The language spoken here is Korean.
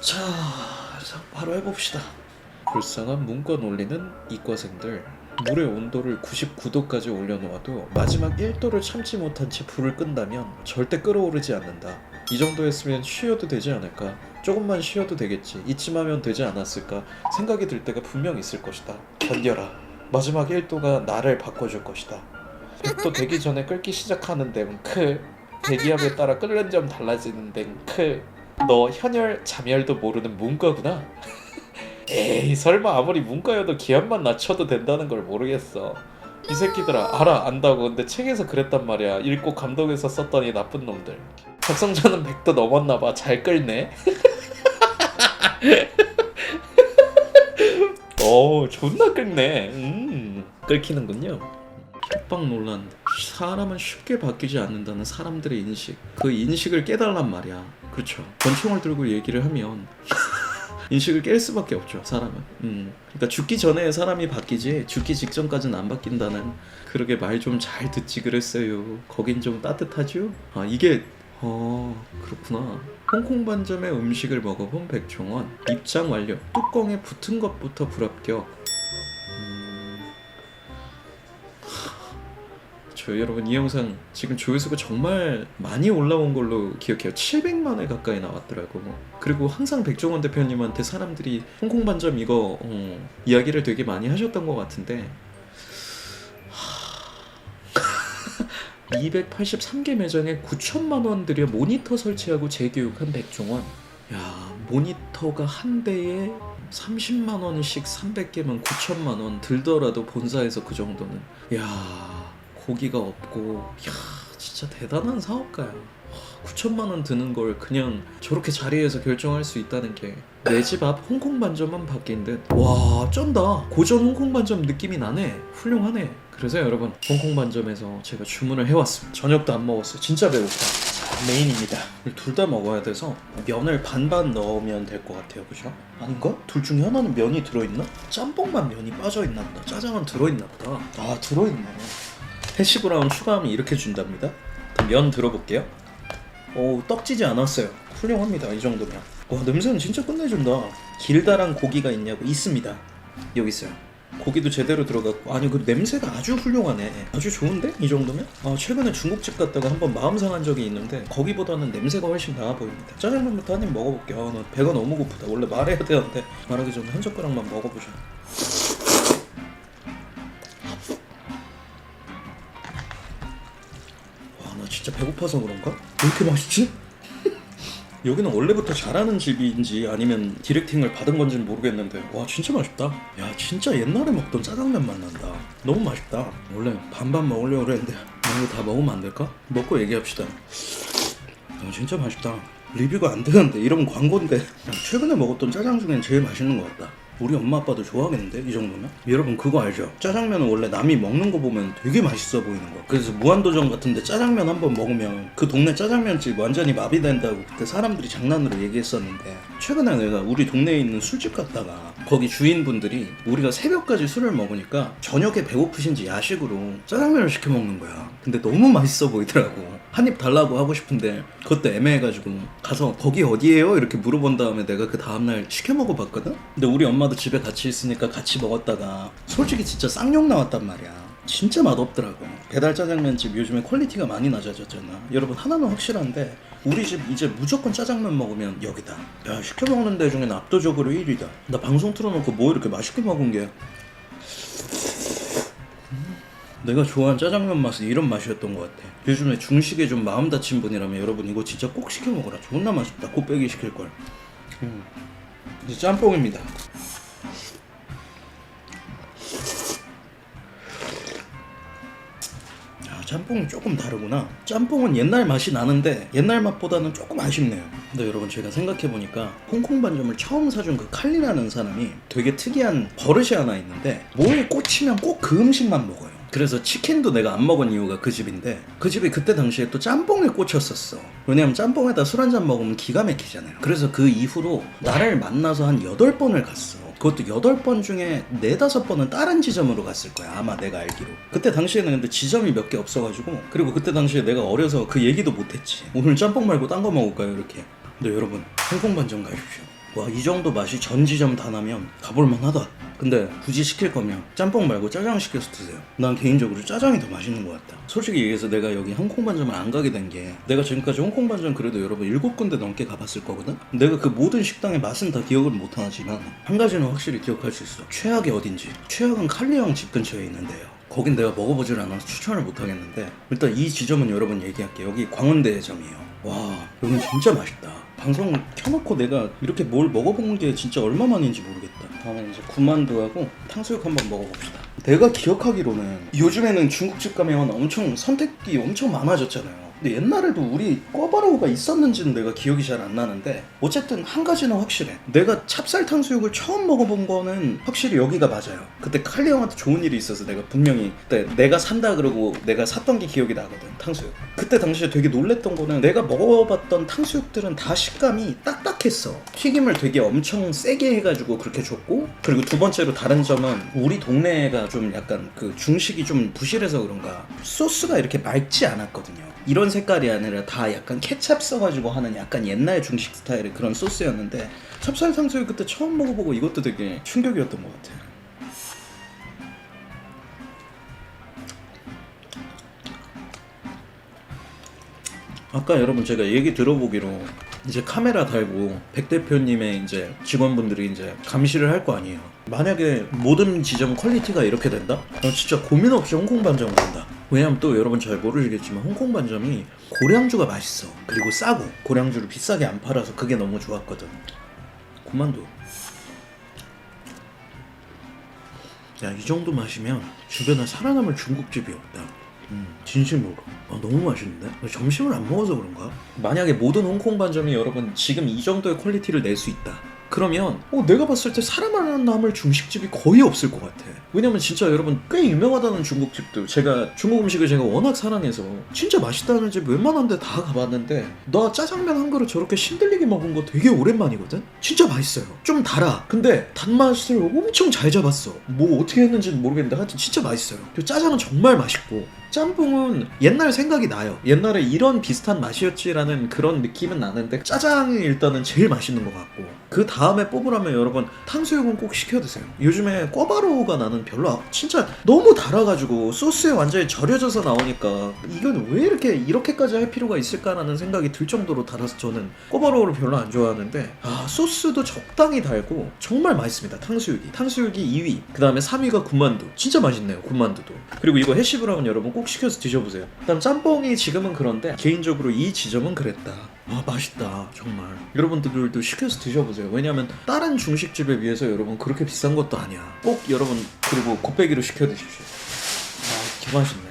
자, 자, 바로 해봅시다. 불쌍한 문과 논리는 이과생들. 물의 온도를 99도까지 올려놓아도 마지막 1도를 참지 못한 채 불을 끈다면 절대 끓어오르지 않는다. 이 정도 했으면 쉬어도 되지 않을까? 조금만 쉬어도 되겠지. 이쯤 하면 되지 않았을까? 생각이 들 때가 분명 있을 것이다. 견뎌라. 마지막 1도가 나를 바꿔줄 것이다. 100도 되기 전에 끓기 시작하는 데는 크. 대기압에 따라 끓는 점 달라지는 데는 크. 너 현열 잠열도 모르는 문과구나. 에이 설마 아무리 문과여도 기압만 낮춰도 된다는 걸 모르겠어. 이 새끼들아 알아 안다고 근데 책에서 그랬단 말이야. 읽고 감동해서 썼더니 나쁜 놈들. 작성자는 100도 넘었나봐. 잘 끌네. 오 존나 끌네. 음 끌히는군요. 협박 논란. 사람은 쉽게 바뀌지 않는다는 사람들의 인식. 그 인식을 깨달란 말이야. 그렇죠. 권총을 들고 얘기를 하면 인식을 깰 수밖에 없죠. 사람은. 음. 그러니까 죽기 전에 사람이 바뀌지 죽기 직전까지는 안 바뀐다는. 그러게 말 좀 잘 듣지 그랬어요. 거긴 좀 따뜻하죠? 아 이게 어 그렇구나. 홍콩 반점의 음식을 먹어본 백종원 입장 완료. 뚜껑에 붙은 것부터 불합격. 저 여러분 이 영상 지금 조회수가 정말 많이 올라온 걸로 기억해요. 700만에 가까이 나왔더라고. 그리고 항상 백종원 대표님한테 사람들이 홍콩 반점 이거 어, 이야기를 되게 많이 하셨던 것 같은데 283개 매장에 9천만 원 들여 모니터 설치하고 재교육한 백종원. 야 모니터가 한 대에 30만 원씩 300개면 9천만 원 들더라도 본사에서 그 정도는 야 고기가 없고 야 진짜 대단한 사업가야. 9천만 원 드는 걸 그냥 저렇게 자리에서 결정할 수 있다는 게 내 집 앞 홍콩 반점만 바뀐 듯. 와 쩐다. 고전 홍콩 반점 느낌이 나네. 훌륭하네. 그래서 여러분 홍콩 반점에서 제가 주문을 해왔습니다. 저녁도 안 먹었어요. 진짜 배고파. 자, 메인입니다. 둘 다 먹어야 돼서 면을 반반 넣으면 될 것 같아요. 그죠? 아닌가? 둘 중에 하나는 면이 들어있나? 짬뽕만 면이 빠져있나 보다. 짜장은 들어있나 보다. 아 들어있네. 해시브라운 추가하면 이렇게 준답니다. 면 들어볼게요. 오 떡지지 않았어요. 훌륭합니다. 이 정도면. 와 냄새는 진짜 끝내준다. 길다란 고기가 있냐고 있습니다. 여기 있어요. 고기도 제대로 들어갔고 아니 그 냄새가 아주 훌륭하네. 아주 좋은데 이 정도면? 아 최근에 중국집 갔다가 한번 마음 상한 적이 있는데 거기보다는 냄새가 훨씬 나아 보입니다. 짜장면부터 한 입 먹어볼게요. 아, 나 배가 너무 고프다. 원래 말해야 되는데 말하기 전에 한 젓가락만 먹어보자. 진짜 배고파서 그런가? 왜 이렇게 맛있지? 여기는 원래부터 잘하는 집인지 아니면 디렉팅을 받은 건지는 모르겠는데 와 진짜 맛있다. 야 진짜 옛날에 먹던 짜장면 맛 난다. 너무 맛있다. 원래 반반 먹으려고 그랬는데 나 이거 다 먹으면 안 될까? 먹고 얘기합시다. 야 진짜 맛있다. 리뷰가 안 되는데 이런 광고인데. 최근에 먹었던 짜장 중엔 제일 맛있는 것 같다 우리 엄마 아빠도 좋아하겠는데 이 정도면? 여러분 그거 알죠? 짜장면은 원래 남이 먹는 거 보면 되게 맛있어 보이는 거 그래서 무한도전 같은데 짜장면 한번 먹으면 그 동네 짜장면집 완전히 마비된다고 그때 사람들이 장난으로 얘기했었는데 최근에 내가 우리 동네에 있는 술집 갔다가 거기 주인분들이 우리가 새벽까지 술을 먹으니까 저녁에 배고프신지 야식으로 짜장면을 시켜 먹는 거야 근데 너무 맛있어 보이더라고 한 입 달라고 하고 싶은데 그것도 애매해가지고 가서 거기 어디예요? 이렇게 물어본 다음에 내가 그 다음날 시켜 먹어봤거든? 근데 우리 엄마도 집에 같이 있으니까 같이 먹었다가 솔직히 진짜 쌍욕 나왔단 말이야. 진짜 맛없더라고. 배달 짜장면집 요즘에 퀄리티가 많이 낮아졌잖아. 여러분 하나는 확실한데 우리 집 이제 무조건 짜장면 먹으면 여기다. 야 시켜 먹는 데 중에는 압도적으로 1위다. 나 방송 틀어놓고 뭐 이렇게 맛있게 먹은 게 내가 좋아하는 짜장면 맛은 이런 맛이었던 것 같아. 요즘에 중식에 좀 마음 다친 분이라면 여러분 이거 진짜 꼭 시켜 먹어라. 존나 맛있다. 곱빼기 시킬 걸. 음. 이제 짬뽕입니다. 아, 짬뽕이 조금 다르구나. 짬뽕은 옛날 맛이 나는데 옛날 맛보다는 조금 아쉽네요. 근데 여러분 제가 생각해 보니까 홍콩 반점을 처음 사준 그 칼리라는 사람이 되게 특이한 버릇이 하나 있는데 뭐에 꽂히면 꼭 그 음식만 먹어요. 그래서 치킨도 내가 안 먹은 이유가 그 집인데 그 집이 그때 당시에 또 짬뽕에 꽂혔었어. 왜냐면 짬뽕에다 술 한 잔 먹으면 기가 막히잖아요. 그래서 그 이후로 나를 만나서 한 8번을 갔어. 그것도 8번 중에 4, 5번은 다른 지점으로 갔을 거야. 아마 내가 알기로. 그때 당시에는 근데 지점이 몇 개 없어가지고 그리고 그때 당시에 내가 어려서 그 얘기도 못했지. 오늘 짬뽕 말고 딴 거 먹을까요? 이렇게. 근데 여러분 홍콩 반점 가십시오. 와 이 정도 맛이 전 지점 다 나면 가볼만 하다 근데 굳이 시킬 거면 짬뽕 말고 짜장 시켜서 드세요. 난 개인적으로 짜장이 더 맛있는 것 같다. 솔직히 얘기해서 내가 여기 홍콩 반점을 안 가게 된 게 내가 지금까지 홍콩 반점 그래도 여러분 일곱 군데 넘게 가봤을 거거든? 내가 그 모든 식당의 맛은 다 기억을 못 하지만 한 가지는 확실히 기억할 수 있어. 최악이 어딘지. 최악은 칼리형 집 근처에 있는데요. 거긴 내가 먹어보질 않아서 추천을 못 하겠는데 일단 이 지점은 여러분 얘기할게 여기 광운대점이에요. 와 여긴 진짜 맛있다 방송 켜놓고 내가 이렇게 뭘 먹어본 게 진짜 얼마만인지 모르겠다. 다음에 이제 군만두하고 탕수육 한번 먹어봅시다. 내가 기억하기로는 요즘에는 중국집 가면 엄청 선택이 엄청 많아졌잖아요 근데 옛날에도 우리 꿔바로우가 있었는지는 내가 기억이 잘 안 나는데 어쨌든 한 가지는 확실해. 내가 찹쌀 탕수육을 처음 먹어본 거는 확실히 여기가 맞아요. 그때 칼리 형한테 좋은 일이 있어서 내가 분명히 그때 내가 산다 그러고 내가 샀던 게 기억이 나거든 탕수육. 그때 당시에 되게 놀랬던 거는 내가 먹어봤던 탕수육들은 다 식감이 딱딱했어. 튀김을 되게 엄청 세게 해가지고 그렇게 줬고 그리고 두 번째로 다른 점은 우리 동네가 좀 약간 그 중식이 좀 부실해서 그런가 소스가 이렇게 맑지 않았거든요. 이런 색깔이 아니라 다 약간 케찹 써가지고 하는 약간 옛날 중식 스타일의 그런 소스였는데 찹쌀 탕수육 그때 처음 먹어보고 이것도 되게 충격이었던 것 같아요 아까 여러분 제가 얘기 들어보기로 이제 카메라 달고 백 대표님의 이제 직원분들이 이제 감시를 할 거 아니에요. 만약에 모든 지점 퀄리티가 이렇게 된다? 나 진짜 고민 없이 홍콩 반점 간다. 왜냐면 또 여러분 잘 모르시겠지만 홍콩 반점이 고량주가 맛있어. 그리고 싸고 고량주를 비싸게 안 팔아서 그게 너무 좋았거든. 그만둬. 야, 이 정도 마시면 주변에 살아남을 중국집이 없다. 음, 진심으로. 아, 너무 맛있는데? 점심을 안 먹어서 그런가? 만약에 모든 홍콩 반점이 여러분 지금 이 정도의 퀄리티를 낼 수 있다. 그러면 어, 내가 봤을 때 살아남을 중식집이 거의 없을 것 같아. 왜냐면 진짜 여러분 꽤 유명하다는 중국집들 제가 중국 음식을 제가 워낙 사랑해서 진짜 맛있다는 집 웬만한 데 다 가봤는데 나 짜장면 한 그릇 저렇게 신들리게 먹은 거 되게 오랜만이거든? 진짜 맛있어요. 좀 달아. 근데 단맛을 엄청 잘 잡았어. 뭐 어떻게 했는지는 모르겠는데 하여튼 진짜 맛있어요. 짜장은 정말 맛있고 짬뽕은 옛날 생각이 나요. 옛날에 이런 비슷한 맛이었지라는 그런 느낌은 나는데 짜장이 일단은 제일 맛있는 것 같고 그 다음 에 뽑으라면 여러분 탕수육은 꼭 시켜 드세요. 요즘에 꿔바로우가 나는 별로 아- 진짜 너무 달아가지고 소스에 완전히 절여져서 나오니까 이건 왜 이렇게 이렇게까지 할 필요가 있을까라는 생각이 들 정도로 달아서 저는 꿔바로우를 별로 안 좋아하는데 아 소스도 적당히 달고 정말 맛있습니다. 탕수육이 탕수육이 2위 그 다음에 3위가 군만두 진짜 맛있네요 군만두도 그리고 이거 해시브라운 여러분 꼭 시켜서 드셔보세요. 일단 짬뽕이 지금은 그런데 개인적으로 이 지점은 그랬다. 아 맛있다 정말. 여러분들도 시켜서 드셔보세요. 왜냐면 다른 중식집에 비해서 여러분 그렇게 비싼 것도 아니야. 꼭 여러분 그리고 곱빼기로 시켜 드십시오. 아 개맛있네